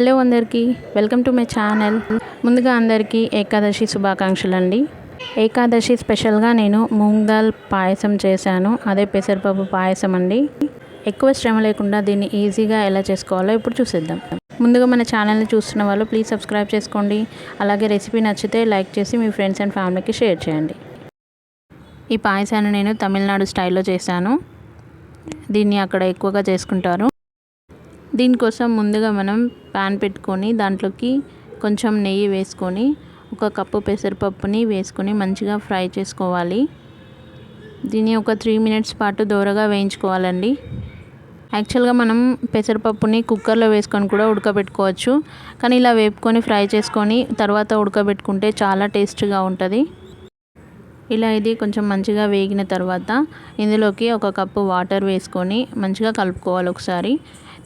Hello అందరికీ welcome to my channel. ముందుగా అందరికీ ఏకాదశి శుభాకాంక్షలు అండి ఏకాదశి స్పెషల్గా నేను మూంగ్ దాల్ పాయసం చేశాను. అదే పెసరపప్పు పాయసం అండి. ఎక్కువ శ్రమ లేకుండా దీన్ని ఈజీగా ఎలా చేసుకోవాలో ఇప్పుడు చూసేద్దాం. ముందుగా మన ఛానల్ని చూస్తున్న వాళ్ళు ప్లీజ్ సబ్స్క్రైబ్ చేసుకోండి. అలాగే రెసిపీ నచ్చితే లైక్ చేసి మీ ఫ్రెండ్స్ అండ్ ఫ్యామిలీకి షేర్ చేయండి. ఈ పాయసాన్ని నేను తమిళనాడు స్టైల్లో చేశాను. దీన్ని అక్కడ ఎక్కువగా చేసుకుంటారు. దీనికోసం ముందుగా మనం ప్యాన్ పెట్టుకొని దాంట్లోకి కొంచెం నెయ్యి వేసుకొని ఒక కప్పు పెసరపప్పుని వేసుకొని మంచిగా ఫ్రై చేసుకోవాలి. దీన్ని ఒక త్రీ మినిట్స్ పాటు దూరగా వేయించుకోవాలండి. యాక్చువల్గా మనం పెసరపప్పుని కుక్కర్లో వేసుకొని కూడా ఉడకబెట్టుకోవచ్చు. కానీ ఇలా వేపుకొని ఫ్రై చేసుకొని తర్వాత ఉడకబెట్టుకుంటే చాలా టేస్ట్గా ఉంటుంది. ఇలా ఇది కొంచెం మంచిగా వేగిన తర్వాత ఇందులోకి ఒక కప్పు వాటర్ వేసుకొని మంచిగా కలుపుకోవాలి ఒకసారి.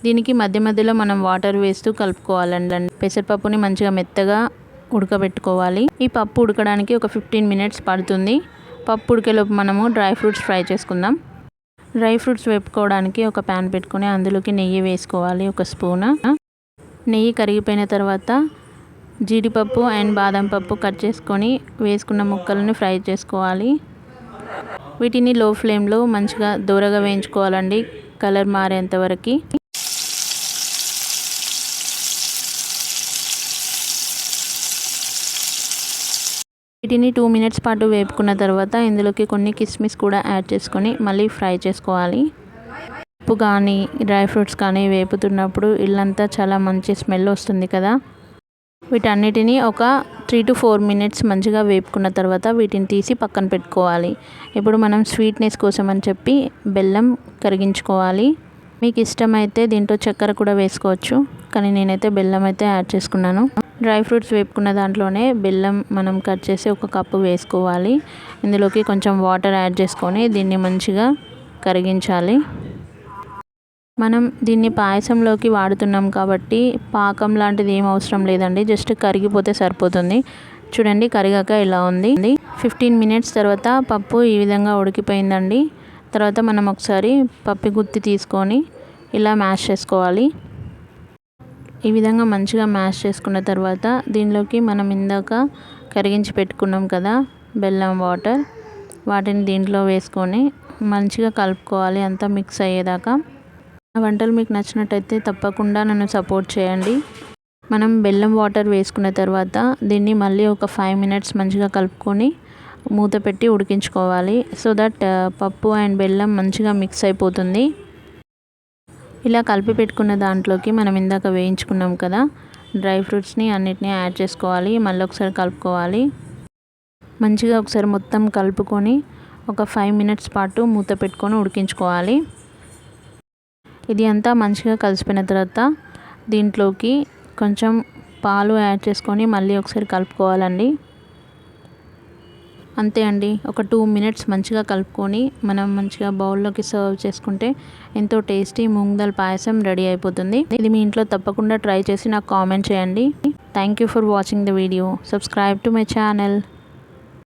దీనికి మధ్య మధ్యలో మనం వాటర్ వేస్తూ కలుపుకోవాలండి. పెసరపప్పుని మంచిగా మెత్తగా ఉడకబెట్టుకోవాలి. ఈ పప్పు ఉడకడానికి ఒక ఫిఫ్టీన్ మినిట్స్ పడుతుంది. పప్పు ఉడికేలోపు మనము డ్రై ఫ్రూట్స్ ఫ్రై చేసుకుందాం. డ్రై ఫ్రూట్స్ వేపుకోవడానికి ఒక ప్యాన్ పెట్టుకొని అందులోకి నెయ్యి వేసుకోవాలి ఒక స్పూన్. నెయ్యి కరిగిపోయిన తర్వాత జీడిపప్పు అండ్ బాదం పప్పు కట్ చేసుకొని వేసుకున్న ముక్కలను ఫ్రై చేసుకోవాలి. వీటిని లో ఫ్లేమ్లో మంచిగా దూరగా వేయించుకోవాలండి. కలర్ మారేంత వరకు. వీటిని టూ మినిట్స్ పాటు వేపుకున్న తర్వాత ఇందులోకి కొన్ని కిస్మిస్ కూడా యాడ్ చేసుకొని మళ్ళీ ఫ్రై చేసుకోవాలి. ఉప్పు కానీ డ్రై ఫ్రూట్స్ కానీ వేపుతున్నప్పుడు ఇల్లంతా చాలా మంచి స్మెల్ వస్తుంది కదా. వీటన్నిటిని ఒక త్రీ టు ఫోర్ మినిట్స్ మంచిగా వేపుకున్న తర్వాత వీటిని తీసి పక్కన పెట్టుకోవాలి. ఇప్పుడు మనం స్వీట్నెస్ కోసం అని చెప్పి బెల్లం కరిగించుకోవాలి. మీకు ఇష్టమైతే దీంట్లో చక్కెర కూడా వేసుకోవచ్చు. కానీ నేనైతే బెల్లం అయితే యాడ్ చేసుకున్నాను. డ్రై ఫ్రూట్స్ వేపుకున్న దాంట్లోనే బెల్లం మనం కట్ చేసి ఒక కప్పు వేసుకోవాలి. ఇందులోకి కొంచెం వాటర్ యాడ్ చేసుకొని దీన్ని మంచిగా కరిగించాలి. మనం దీన్ని పాయసంలోకి వాడుతున్నాం కాబట్టి పాకం లాంటిది ఏం అవసరం లేదండి. జస్ట్ కరిగిపోతే సరిపోతుంది. చూడండి కరిగాక ఇలా ఉంది. ఫిఫ్టీన్ మినిట్స్ తర్వాత పప్పు ఈ విధంగా ఉడికిపోయిందండి. తర్వాత మనం ఒకసారి పప్పి గుత్తి తీసుకొని ఇలా మ్యాష్ చేసుకోవాలి. ఈ విధంగా మంచిగా మ్యాష్ చేసుకున్న తర్వాత దీనిలోకి మనం ఇందాక కరిగించి పెట్టుకున్నాం కదా బెల్లం వాటర్. వాటిని దీంట్లో వేసుకొని మంచిగా కలుపుకోవాలి అంతా మిక్స్ అయ్యేదాకా. వంటలు మీకు నచ్చినట్టయితే తప్పకుండా నన్ను సపోర్ట్ చేయండి. మనం బెల్లం వాటర్ వేసుకున్న తర్వాత దీన్ని మళ్ళీ ఒక ఫైవ్ మినిట్స్ మంచిగా కలుపుకొని మూత పెట్టి ఉడికించుకోవాలి. సో దట్ పప్పు అండ్ బెల్లం మంచిగా మిక్స్ అయిపోతుంది. ఇలా కలిపి పెట్టుకున్న దాంట్లోకి మనం ఇందాక వేయించుకున్నాం కదా డ్రై ఫ్రూట్స్ని అన్నిటినీ యాడ్ చేసుకోవాలి. మళ్ళీ ఒకసారి కలుపుకోవాలి. మంచిగా ఒకసారి మొత్తం కలుపుకొని ఒక ఫైవ్ మినిట్స్ పాటు మూత పెట్టుకొని ఉడికించుకోవాలి. ఇది అంతా మంచిగా కలిసిపోయిన తర్వాత దీంట్లోకి కొంచెం పాలు యాడ్ చేసుకొని మళ్ళీ ఒకసారి కలుపుకోవాలండి. అంతే అండి. ఒక టూ మినిట్స్ మంచిగా కలుపుకొని మనం మంచిగా బౌల్లోకి సర్వ్ చేసుకుంటే ఎంతో టేస్టీ మూంగ్ దాల్ పాయసం రెడీ అయిపోతుంది. ఇది మీ ఇంట్లో తప్పకుండా ట్రై చేసి నాకు కామెంట్ చేయండి. Thank you for watching the video subscribe to my channel